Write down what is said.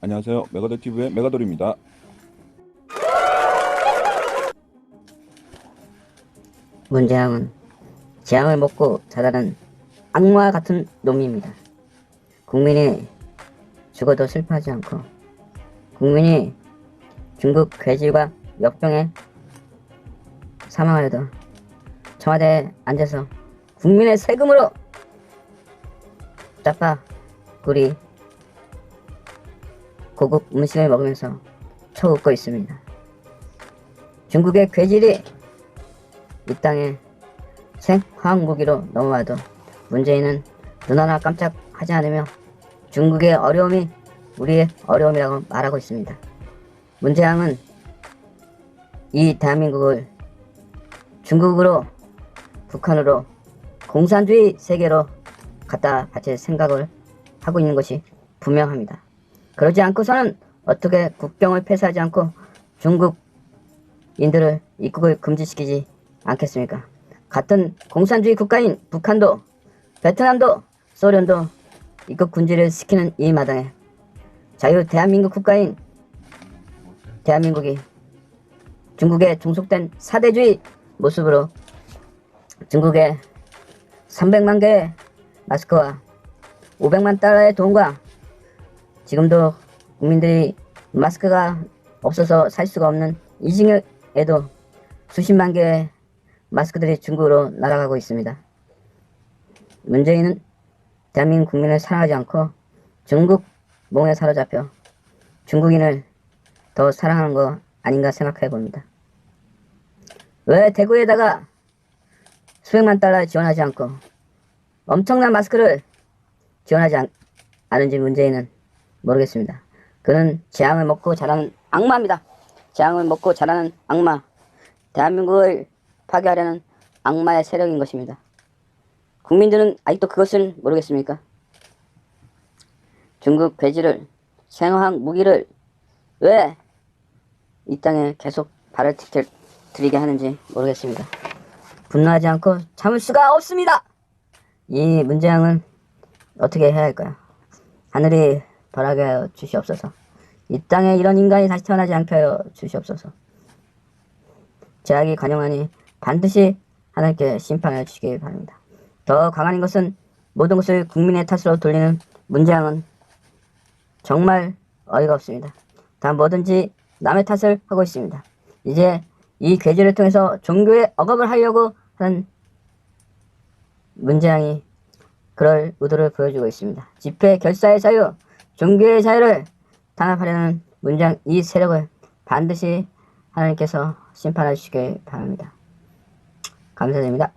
안녕하세요. 메가더TV의 메가돌입니다. 문재앙은 재앙을 먹고 자라는 악마 같은 놈입니다. 국민이 죽어도 슬퍼하지 않고 국민이 중국 괴질과 역병에 사망하여도 청와대에 앉아서 국민의 세금으로 짜파 구리 고급 음식을 먹으면서 쳐웃고 있습니다. 중국의 괴질이 이 땅에 생화학 무기로 넘어와도 문재인은 눈 하나 깜짝 하지 않으며 중국의 어려움이 우리의 어려움이라고 말하고 있습니다. 문재양은 이 대한민국을 중국으로 북한으로 공산주의 세계로 갖다 바칠 생각을 하고 있는 것이 분명합니다. 그러지 않고서는 어떻게 국경을 폐쇄하지 않고 중국인들을 입국을 금지시키지 않겠습니까? 같은 공산주의 국가인 북한도 베트남도 소련도 입국 금지를 시키는 이 마당에 자유 대한민국 국가인 대한민국이 중국의 종속된 사대주의 모습으로 중국의 300만 개의 마스크와 500만 달러의 돈과 지금도 국민들이 마스크가 없어서 살 수가 없는 이 징역에도 수십만 개의 마스크들이 중국으로 날아가고 있습니다. 문재인은 대한민국 국민을 사랑하지 않고 중국 몽에 사로잡혀 중국인을 더 사랑하는 거 아닌가 생각해 봅니다. 왜 대구에다가 수백만 달러 지원하지 않고 엄청난 마스크를 지원하지 않, 않은지 문재인은 모르겠습니다. 그는 재앙을 먹고 자라는 악마입니다. 재앙을 먹고 자라는 악마. 대한민국을 파괴하려는 악마의 세력인 것입니다. 국민들은 아직도 그것을 모르겠습니까? 중국 괴지를 생화학 무기를 왜 이 땅에 계속 발을 들- 들이게 하는지 모르겠습니다. 분노하지 않고 참을 수가 없습니다. 이 문재앙은 어떻게 해야 할까요? 하늘이 벌하게 하여 주시옵소서. 이 땅에 이런 인간이 다시 태어나지 않게 하여 주시옵소서. 제약이 관용하니 반드시 하나님께 심판해 주시기 바랍니다. 더 강한 것은 모든 것을 국민의 탓으로 돌리는 문재앙은 정말 어이가 없습니다. 다 뭐든지 남의 탓을 하고 있습니다. 이제 이 괴지를 통해서 종교의 억압을 하려고 하는 문재앙이 그럴 의도를 보여주고 있습니다. 집회 결사의 자유, 종교의 자유를 탄압하려는 문장 이 세력을 반드시 하나님께서 심판해 주시길 바랍니다. 감사드립니다.